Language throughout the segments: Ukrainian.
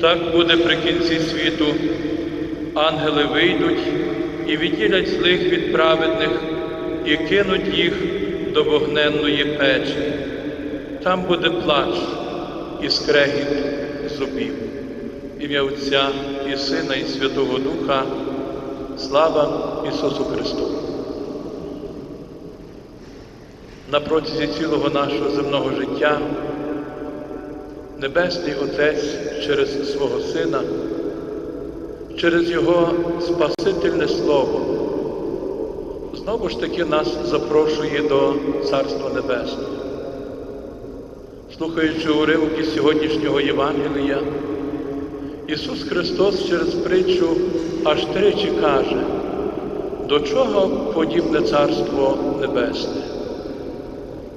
Так буде при кінці світу. Ангели вийдуть і відділять злих від праведних і кинуть їх до вогненної печі. Там буде плач і скрегіт зубів. Ім'я Отця і Сина, і Святого Духа. Слава Ісусу Христу! На протязі цілого нашого земного життя Небесний Отець через свого Сина, через Його Спасительне Слово, знову ж таки нас запрошує до Царства Небесного. Слухаючи уривки сьогоднішнього Євангелія, Ісус Христос через притчу аж тричі каже, до чого подібне Царство Небесне.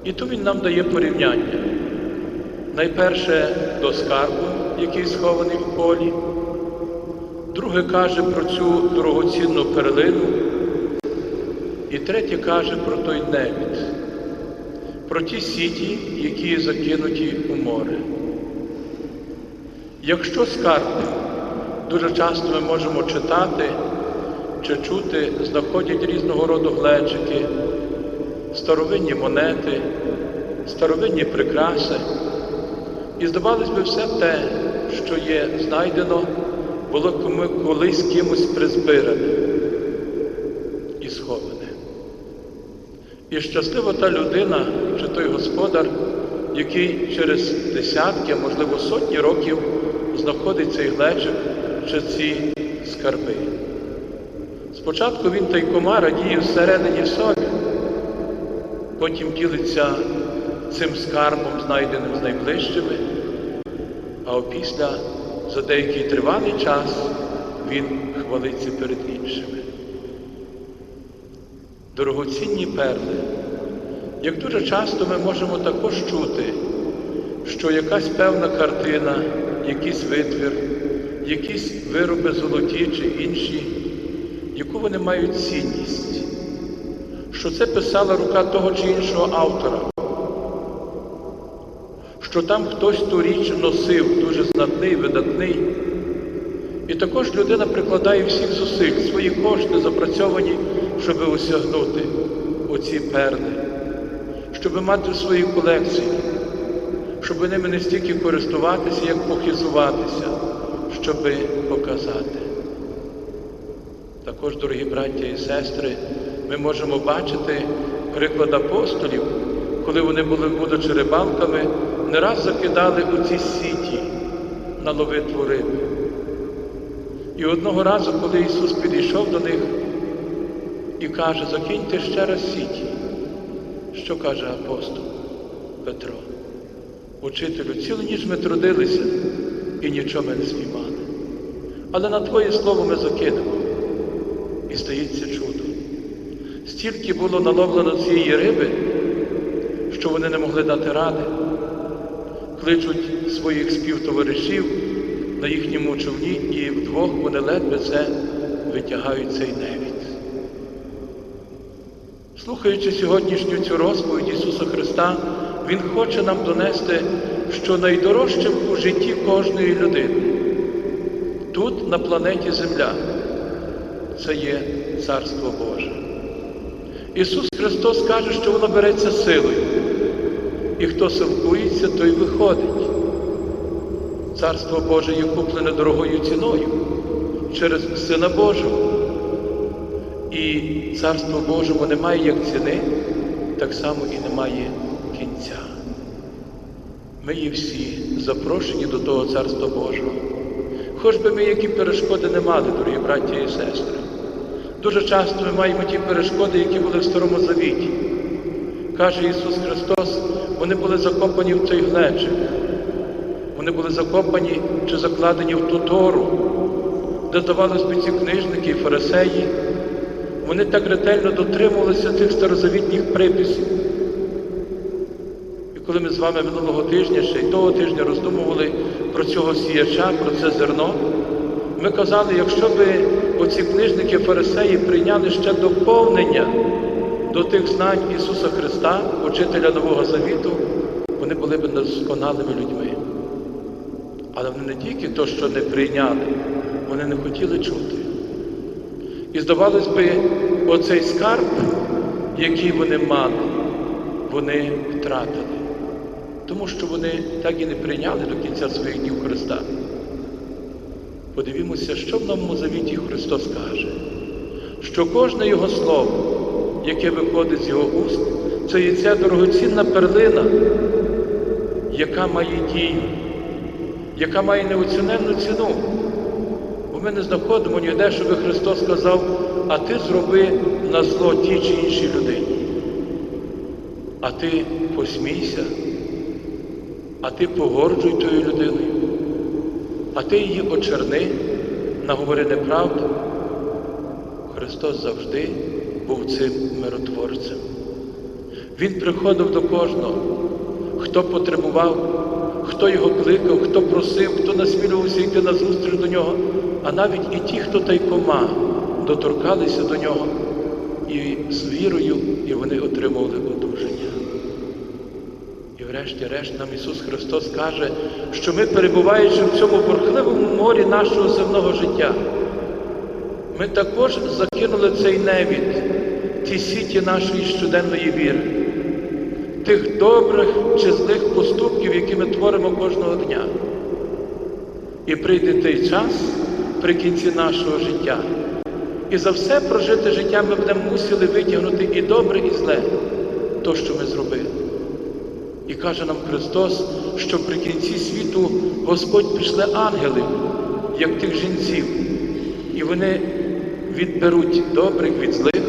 І тут Він нам дає порівняння. Найперше до скарбу, який схований в полі, друге каже про цю дорогоцінну перлину, і третє каже про той невід, про ті сіті, які закинуті у море. Якщо скарби дуже часто ми можемо читати чи чути, знаходять різного роду глечики, старовинні монети, старовинні прикраси. І здавалось би, все те, що є знайдено, було колись кимось призбиране і сховане. І щаслива та людина, чи той господар, який через десятки, можливо сотні років знаходить цей глечик чи ці скарби. Спочатку він тайкома радіє всередині собі, потім ділиться цим скарбом, знайденим з найближчими, а опісля за деякий тривалий час він хвалиться перед іншими. Дорогоцінні перли. Як дуже часто ми можемо також чути, що якась певна картина, якийсь витвір, якісь вироби золоті чи інші, яку вони мають цінність, що це писала рука того чи іншого автора, що там хтось ту річ носив, дуже знатний, видатний. І також людина прикладає всіх зусиль, свої кошти запрацьовані, щоб осягнути оці перли, щоб мати в своїй колекції, щоб ними не стільки користуватися, як похизуватися, щоб показати. Також, дорогі браття і сестри, ми можемо бачити приклад апостолів, коли вони були, будучи рибалками, не раз закидали у ці сіті на ловитву риби. І одного разу, коли Ісус підійшов до них і каже, закиньте ще раз сіті, що каже апостол Петро? Учителю, цілу ніч ми трудилися і нічого не спіймали. Але на Твоє слово ми закинемо. І стається чудо. Стільки було наловлено цієї риби, що вони не могли дати ради. Кличуть своїх співтоваришів на їхньому човні, і вдвох вони ледве це витягають цей невід. Слухаючи сьогоднішню цю розповідь Ісуса Христа, Він хоче нам донести, що найдорожчим у житті кожної людини тут, на планеті Земля, це є Царство Боже. Ісус Христос каже, що воно береться силою. І хто силкується, той виходить. Царство Боже є куплене дорогою ціною через Сина Божого. І Царство Божого немає як ціни, так само і немає кінця. Ми є всі запрошені до того Царства Божого. Хоч би ми які перешкоди не мали, дорогі браті і сестри. Дуже часто ми маємо ті перешкоди, які були в Старому Завіті. Каже Ісус Христос, вони були закопані в цей глечик. Вони були закопані чи закладені в ту тору, де здавалось би ці книжники і фарисеї. Вони так ретельно дотримувалися цих старозавітніх приписів. І коли ми з вами минулого тижня, ще й того тижня роздумували про цього сіяча, про це зерно, ми казали, якщо би оці книжники фарисеї прийняли ще доповнення до тих знань Ісуса Христа, учителя Нового Завіту, вони були б досконалими людьми. Але вони не тільки то, що не прийняли, вони не хотіли чути. І здавалось би, оцей скарб, який вони мали, вони втратили. Тому що вони так і не прийняли до кінця своїх днів Христа. Подивімося, що в Новому Завіті Христос каже, що кожне Його слово, яке виходить з Його уст, це є ця дорогоцінна перлина, яка має дію, яка має неоціненну ціну. Бо ми не знаходимо ніде, щоб Христос сказав, а ти зроби на зло тій чи іншій людині. А ти посмійся, а ти погорджуй тою людиною, а ти її очерни, наговори неправду. Христос завжди був цим миротворцем. Він приходив до кожного, хто потребував, хто його кликав, хто просив, хто насмілювався йти на зустріч до нього, а навіть і ті, хто тайкома доторкалися до нього і з вірою, і вони отримували одужання. І врешті-решт нам Ісус Христос каже, що ми, перебуваючи в цьому бурхливому морі нашого земного життя, ми також закинули цей невід, ті сіті нашої щоденної віри, тих добрих чи злих поступків, які ми творимо кожного дня. І прийде той час при кінці нашого життя. І за все прожите життя ми будемо мусили витягнути і добре, і зле, то, що ми зробили. І каже нам Христос, що при кінці світу Господь пішли ангели, як тих жінців, і вони відберуть добрих від злих.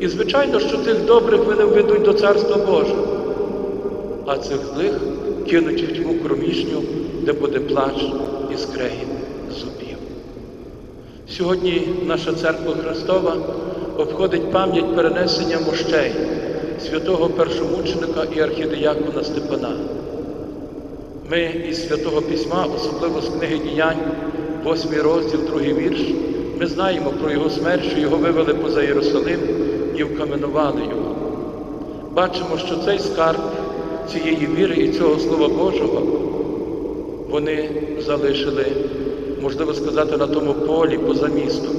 І, звичайно, що тих добрих вони введуть до Царства Божого, а цих злих кинуть в тьму кромішню, де буде плач і скрегіт зубів. Сьогодні наша церква Христова обходить пам'ять перенесення мощей святого першомученика і архідеякона Степана. Ми із Святого Письма, особливо з книги діянь, 8 розділ, 2 вірш, ми знаємо про його смерть, що його вивели поза Єрусалим і вкаменували його. Бачимо, що цей скарб цієї віри і цього Слова Божого вони залишили, можливо сказати, на тому полі поза містом.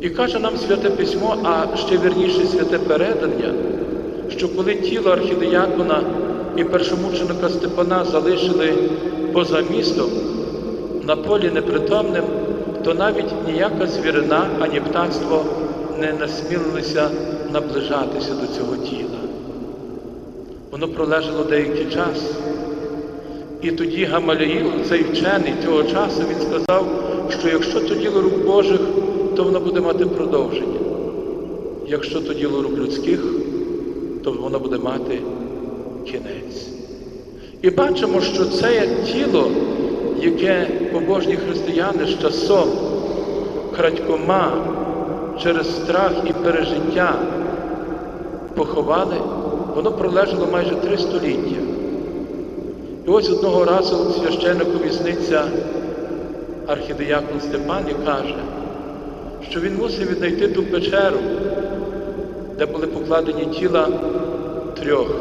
І каже нам Святе Письмо, а ще вірніше святе передання, що коли тіло архідеякона і першомученика Степана залишили поза містом, на полі непритомним, то навіть ніяка звірина, ані птанство не насмілилися наближатися до цього тіла. Воно пролежало деякий час. І тоді Гамаліїл, цей вчений цього часу, він сказав, що якщо то діло рук Божих, то воно буде мати продовження. Якщо то діло рук людських, то воно буде мати кінець. І бачимо, що це тіло, яке побожні християни з часом крадькома через страх і пережиття поховали, воно пролежало майже три століття. І ось одного разу священнику вісниця архідеякон Степан і каже, що він мусив віднайти ту печеру, де були покладені тіла трьох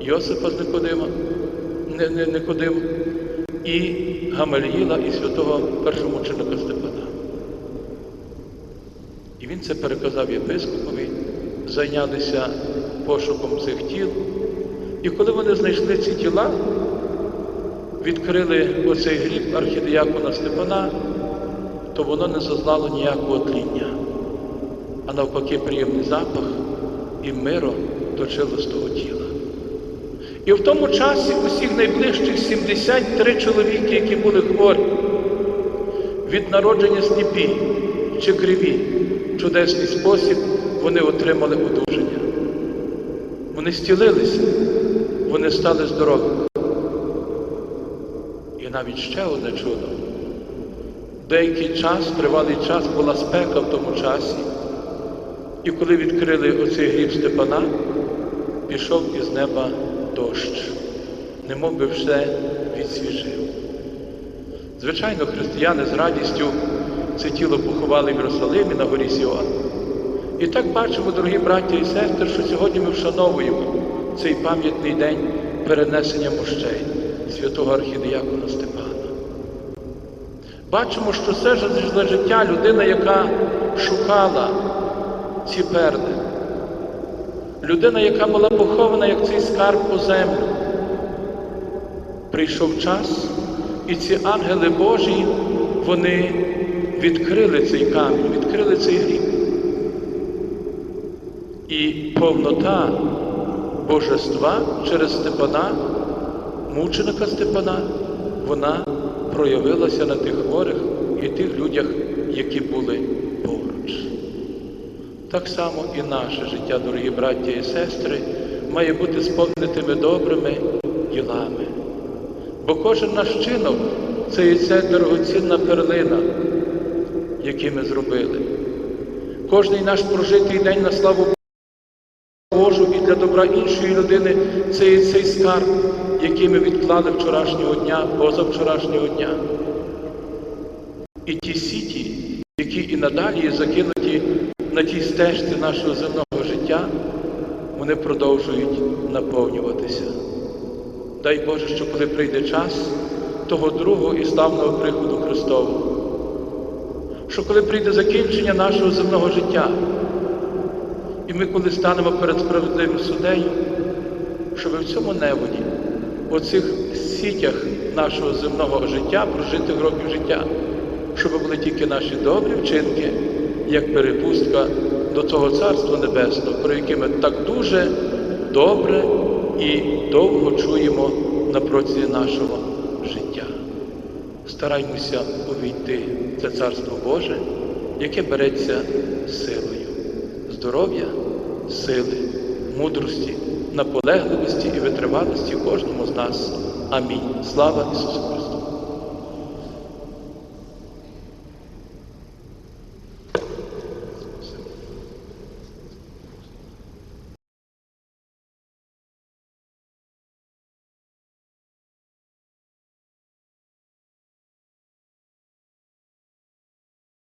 Йосипа з Никодима, не, Никодим, і Гамаліїла, і святого першомученика Степана. І він це переказав єпископові, зайнялися пошуком цих тіл. І коли вони знайшли ці тіла, відкрили оцей гріб архідеякона Степана, то воно не зазнало ніякого тління, а навпаки, приємний запах і миро точило з того тіла. І в тому часі усіх найближчих 73 чоловіки, які були хворі, від народження сліпі чи криві, в чудесний спосіб вони отримали одужання. Вони стілилися, вони стали здоровими. І навіть ще одне чудо. Деякий час, тривалий час була спека в тому часі. І коли відкрили оцей гріб Степана, пішов із неба дощ, немов би все відсвіжив. Звичайно, християни з радістю це тіло поховали в Єрусалимі на горі Сіон. І так бачимо, дорогі браття і сестри, що сьогодні ми вшановуємо цей пам'ятний день перенесення мощей, святого архідіякона Степана. Бачимо, що все за життя людина, яка шукала ці перли, людина, яка була похована як цей скарб у землю. Прийшов час, і ці ангели Божі, вони відкрили цей камінь, відкрили цей гріб. І повнота божества через Степана, мученика Степана, вона проявилася на тих хворих і тих людях, які були. Так само і наше життя, дорогі браття і сестри, має бути сповненими добрими ділами. Бо кожен наш чинок це і ця дорогоцінна перлина, який ми зробили. Кожний наш прожитий день на славу Божу і для добра іншої людини це і цей скарб, який ми відклали вчорашнього дня, позавчорашнього дня. І ті сіті, які і надалі закинуті на тій стежці нашого земного життя, вони продовжують наповнюватися. Дай Боже, що коли прийде час того другого і славного приходу Христового, що коли прийде закінчення нашого земного життя, і ми, коли станемо перед справедливим судею, щоб в цьому неводі, у цих сітях нашого земного життя, прожитих років життя, щоб були тільки наші добрі вчинки, як перепустка до того Царства Небесного, про яке ми так дуже добре і довго чуємо на протязі нашого життя. Стараймося увійти в це Царство Боже, яке береться силою здоров'я, сили, мудрості, наполегливості і витривалості кожному з нас. Амінь. Слава Ісусу Христу!